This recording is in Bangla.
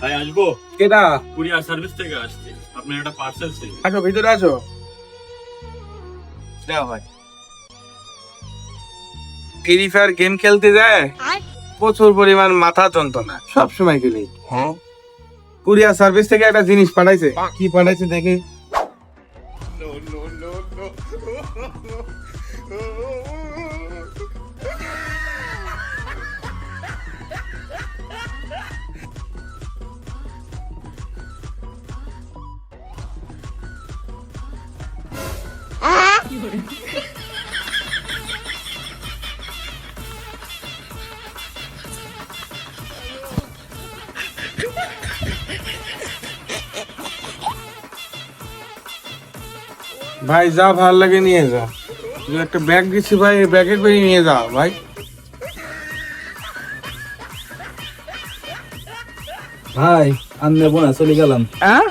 ভাই আসব? কেডা? কুরিয়ার সার্ভিস থেকে আসছি। আপনার একটা পার্সেল ছিল। আছো ভিতরে আছো দাও ভাই। ফ্রি ফায়ার গেম খেলতে যায়? প্রচুর পরিমাণ মাথা যন্ত্রণা। সব সময় খেলি। হ্যাঁ। কুরিয়ার সার্ভিস থেকে একটা জিনিস পাঠাইছে। কি পাঠাইছে দেখি। ভাই যা ভালো লাগে নিয়ে যা। তুই একটা ব্যাগ দিচ্ছি ভাই এই ব্যাগে করে নিয়ে যা ভাই। ভাই আমি নেব না চলে গেলাম। হ্যাঁ